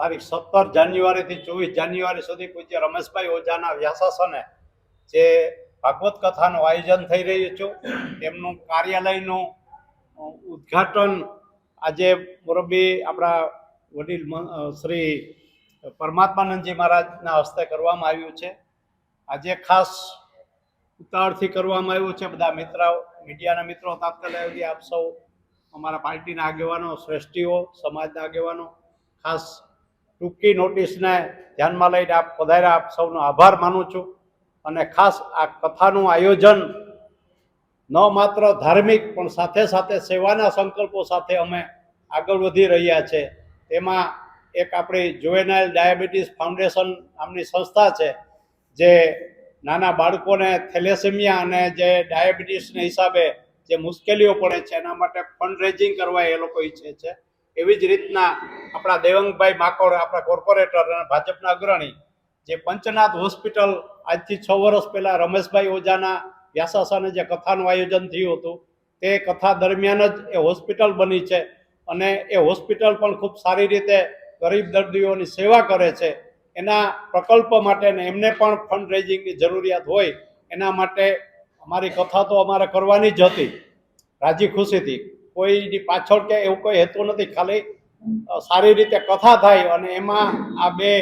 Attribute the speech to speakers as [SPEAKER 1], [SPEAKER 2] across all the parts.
[SPEAKER 1] તારીખ સત્તર જાન્યુઆરીથી ચોવીસ જાન્યુઆરી સુધી પૂજ્ય રમેશભાઈ ઓઝાના વ્યાસાસને જે ભાગવત કથાનું આયોજન થઈ રહ્યું છું, તેમનું કાર્યાલયનું ઉદ્ઘાટન આજે મોરબી આપણા વડીલ શ્રી પરમાત્માનંદજી મહારાજના હસ્તે કરવામાં આવ્યું છે. આજે ખાસ ઉતાવળથી કરવામાં આવ્યું છે, બધા મિત્રો મીડિયાના મિત્રો, તાત્કાલિક આપ સૌ અમારા પાર્ટીના આગેવાનો, શ્રેષ્ઠીઓ, સમાજના આગેવાનો, ખાસ ટૂંકી નોટિસને ધ્યાનમાં લઈને આપ પધાર્યા આપ સૌનો આભાર માનું છું અને ખાસ આ કથાનું આયોજન ન માત્ર ધાર્મિક, પણ સાથે સાથે સેવાના સંકલ્પો સાથે અમે આગળ વધી રહ્યા છે. તેમાં એક આપણી જુવેનાઇલ ડાયાબિટીસ ફાઉન્ડેશન નામની સંસ્થા છે, જે નાના બાળકોને થેલેસેમિયા અને જે ડાયાબિટીસને હિસાબે જે મુશ્કેલીઓ પડે છે, એના માટે ફંડ રેઝિંગ કરવા એ લોકો ઈચ્છે છે. એવી જ રીતના આપણા દેવંગભાઈ માકોડ, આપણા કોર્પોરેટર અને ભાજપના અગ્રણી જે પંચનાથ હોસ્પિટલ આજથી છ વર્ષ પહેલા રમેશભાઈ ઓઝાના વ્યાસાસાને જે કથાનું આયોજન થયું હતું, તે કથા દરમિયાન જ એ હોસ્પિટલ બની છે અને એ હોસ્પિટલ પણ ખૂબ સારી રીતે ગરીબ દર્દીઓની સેવા કરે છે. એના પ્રકલ્પ માટે ને એમને પણ ફંડ રેઝિંગની જરૂરિયાત હોય, એના માટે અમારી કથા તો અમારે કરવાની જ હતી. રાજી ખુશીથી. કોઈની પાછળ કે એવું કોઈ હેતુ નથી. ખાલી સારી રીતે કથા થાય અને એમાં આ બે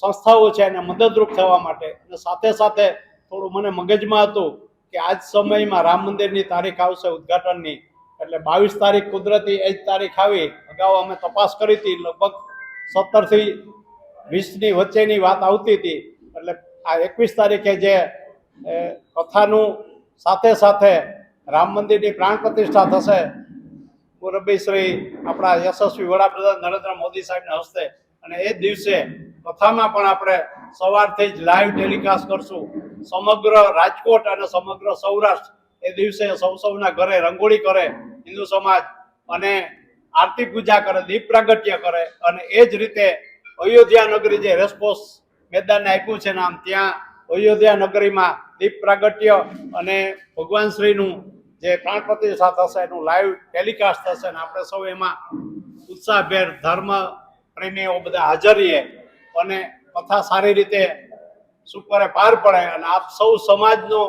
[SPEAKER 1] સંસ્થાઓ છે એને મદદરૂપ થવા માટે. અને સાથે સાથે થોડું મને મગજમાં હતું કે આજ સમયમાં રામ મંદિરની તારીખ આવશે ઉદ્ઘાટનની. એટલે બાવીસ તારીખ કુદરતી એ જ તારીખ આવી. અગાઉ અમે તપાસ કરી હતી. લગભગ સત્તરથી વીસની વચ્ચેની વાત આવતી હતી. એટલે આ એકવીસ તારીખે જે કથાનું સાથે સાથે રામ મંદિરની પ્રાણ પ્રતિષ્ઠા થશે. મુરબ્બી શ્રી આપણા યશસ્વી વડાપ્રધાન નરેન્દ્ર મોદી સાહેબના હસ્તે અને એ દિવસે કથામાં પણ આપણે સવારથી જ લાઈવ ટેલિકાસ્ટ કરશું. સમગ્ર રાજકોટ અને સમગ્ર સૌરાષ્ટ્ર એ દિવસે સૌ સૌના ઘરે રંગોળી કરે, હિન્દુ સમાજ અને આરતી પૂજા કરે, દીપ પ્રાગટ્ય કરે અને એ જ રીતે અયોધ્યા નગરી જે રેસકોર્સ મેદાનને આપ્યું છે નામ ત્યાં અયોધ્યા નગરીમાં દીપ પ્રાગટ્ય અને ભગવાન શ્રીનું જે પ્રાણ પ્રતિષ્ઠા થશે, એનું લાઈવ ટેલિકાસ્ટ થશે અને આપણે સૌ એમાં ઉત્સાહભેર ધર્મ પ્રેમીઓ બધા હાજર રહીએ અને કથા સારી રીતે સુપરે પાર પડે અને આપ સૌ સમાજનો,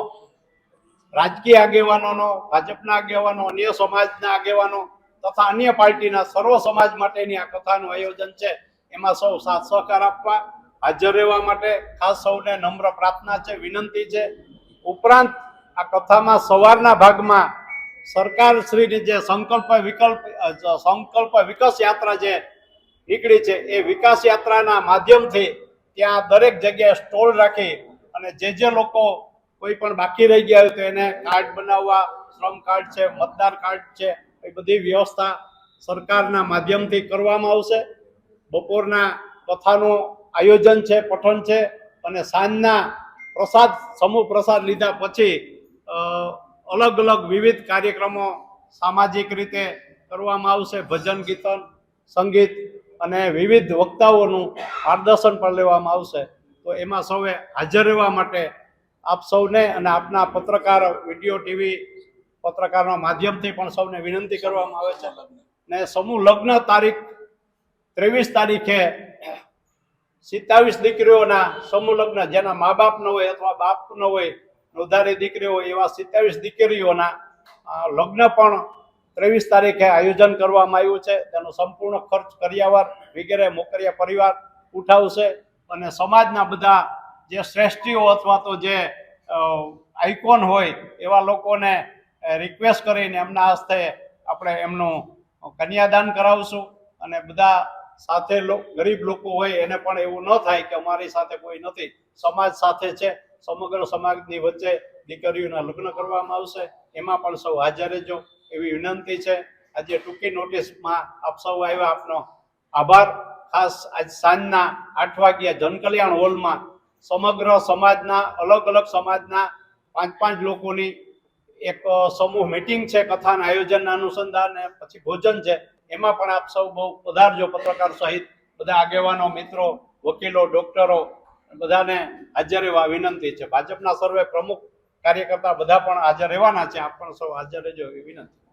[SPEAKER 1] રાજકીય આગેવાનોનો, ભાજપના આગેવાનો, અન્ય સમાજના આગેવાનો તથા અન્ય પાર્ટીના સર્વ સમાજ માટેની આ કથાનું આયોજન છે. એમાં સૌ સાથ સહકાર આપવા હાજર રહેવા માટે ખાસ સૌને નમ્ર પ્રાર્થના છે, વિનંતી છે. ઉપરાંત આ કથામાં સવારના ભાગમાં સરકાર શ્રીની જે સંકલ્પ વિકલ્પ સંકલ્પ વિકાસ યાત્રા જે નીકળી છે, એ વિકાસ યાત્રાના માધ્યમથી ત્યાં દરેક જગ્યાએ સ્ટોલ રાખી અને જે જે લોકો કોઈ પણ બાકી રહી ગયા હોય તો એને કાર્ડ બનાવવા, શ્રમ કાર્ડ છે, મતદાર કાર્ડ છે, એ બધી વ્યવસ્થા સરકારના માધ્યમથી કરવામાં આવશે. બપોરના કથાનું આયોજન છે, પઠન છે અને સાંજના પ્રસાદ, સમૂહ પ્રસાદ લીધા પછી અલગ અલગ વિવિધ કાર્યક્રમો સામાજિક રીતે કરવામાં આવશે. ભજન, કીર્તન, સંગીત અને વિવિધ વક્તાઓનું માર્ગદર્શન પણ લેવામાં આવશે. તો એમાં સૌએ હાજર રહેવા માટે આપ સૌને અને આપના પત્રકાર, વીડિયો ટીવી પત્રકારના માધ્યમથી પણ સૌને વિનંતી કરવામાં આવે છે. ને સમૂહ લગ્ન તારીખ ત્રેવીસ તારીખે સિત્તાવીસ દીકરીઓના સમૂહ લગ્ન, જેના મા બાપ ન હોય અથવા બાપ ન હોય નોંધારી દીકરીઓ હોય, એવા સિત્તાવીસ દીકરીઓના લગ્ન પણ ત્રેવીસ તારીખે આયોજન કરવામાં આવ્યું છે. તેનો સંપૂર્ણ ખર્ચ કર્યાવર વગેરે મોકરિયા પરિવાર ઉઠાવશે અને સમાજના બધા જે શ્રેષ્ઠીઓ અથવા તો જે આઇકોન હોય, એવા લોકોને રિક્વેસ્ટ કરીને એમના હસ્તે આપણે એમનું કન્યાદાન કરાવશું અને બધા સાથે ગરીબ લોકો હોય એને પણ એવું ન થાય કે અમારી સાથે કોઈ નથી. સમાજ સાથે છે, સમગ્ર સમાજની વચ્ચે દીકરીઓના લગ્ન કરવામાં આવશે. એમાં પણ સૌ હાજર રહેજો. એવી વિનંતી છે. આજે ટૂંકી નોટિસમાં આપ સૌ આવ્યા. આપનો આભાર. ખાસ આજ સાંજના આઠ વાગ્યા જનકલ્યાણ હોલમાં સમગ્ર સમાજના, અલગ અલગ સમાજના પાંચ પાંચ લોકોની એક સમૂહ મિટિંગ છે. કથાના આયોજનના અનુસંધાને પછી ભોજન છે. એમાં પણ આપ સૌ બહુ પધારજો પત્રકાર સહિત. બધા આગેવાનો, મિત્રો, વકીલો, ડોક્ટરો, બધાને હાજર રહેવા વિનંતી છે. ભાજપના સર્વે પ્રમુખ કાર્યકર્તા બધા પણ હાજર રહેવાના છે. આપ પણ સૌ હાજર રહેજો એવી વિનંતી.